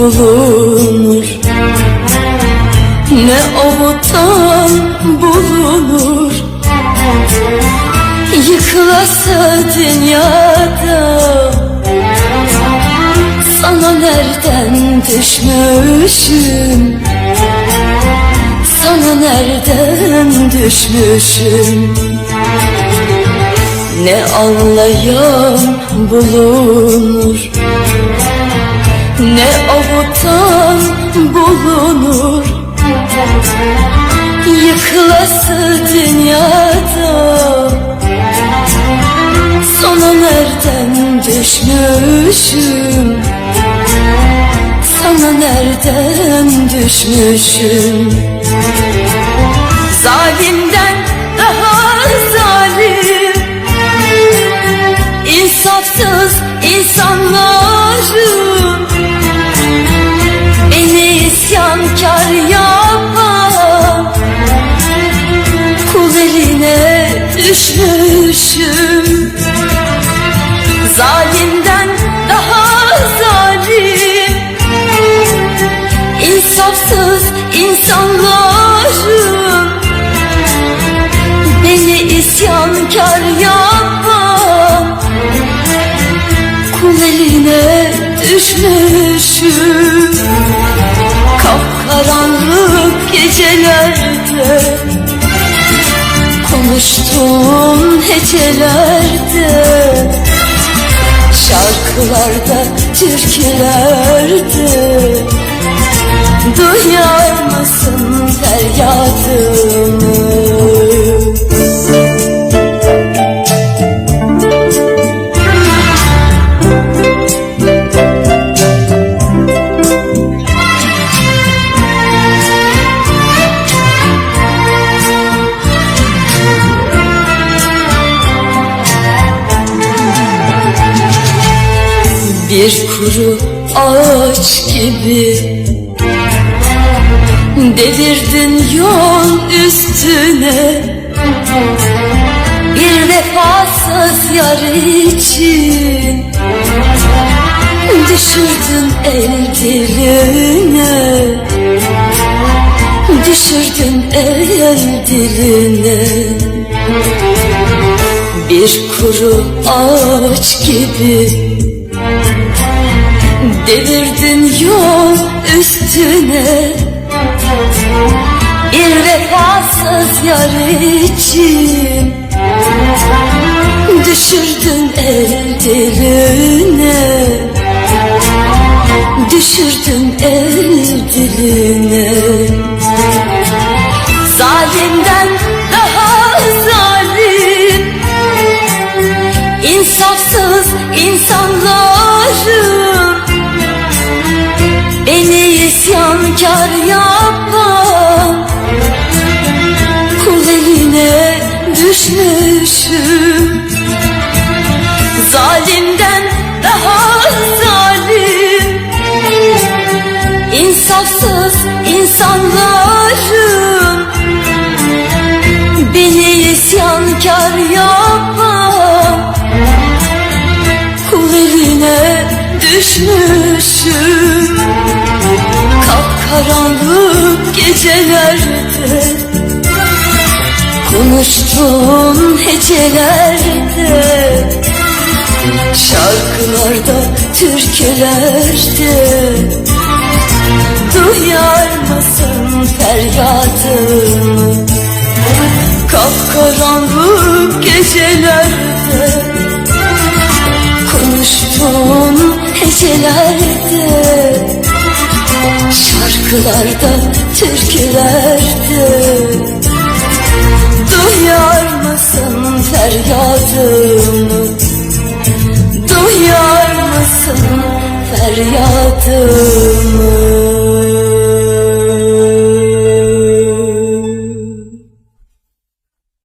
bulunur. Ne avutan bulunur. Yıkılası dünyada Sana nereden düşmüşüm? Sana nereden düşmüşüm? Ne anlayan bulunur Ne avutan bulunur? Yıkılası dünyada. Sana nereden düşmüşüm? Sana nereden düşmüşüm? Zalimden daha zalim. İnsafsız insanların düşmüşüm. Zalimden daha zalim. İnsafsız insanların Konuştuğum hecelerde Şarkılarda, türkülerde Bir kuru ağaç gibi. Devirdin yol üstüne. Bir vefasız yar için Düşürdün el diline. Düşürdün el diline. Bir kuru ağaç gibi Devirdin yol üstüne. Bir vefasız yar için Düşürdün el diline Düşürdün el diline Zalimden daha zalim. İnsafsız insanların isyankar yapan Kul eline düşmüşüm. Zalimden daha zalim. İnsafsız insanların Beni isyankar yapan gecelerde Konuştuğum hecelerde Şarkılarda, türkülerde Duyar mısın feryadımı Kapkaranlık gecelerde Konuştuğum hecelerde Şarkılarda, türkülerde Duyar mısın feryadımı Duyar mısın feryadımı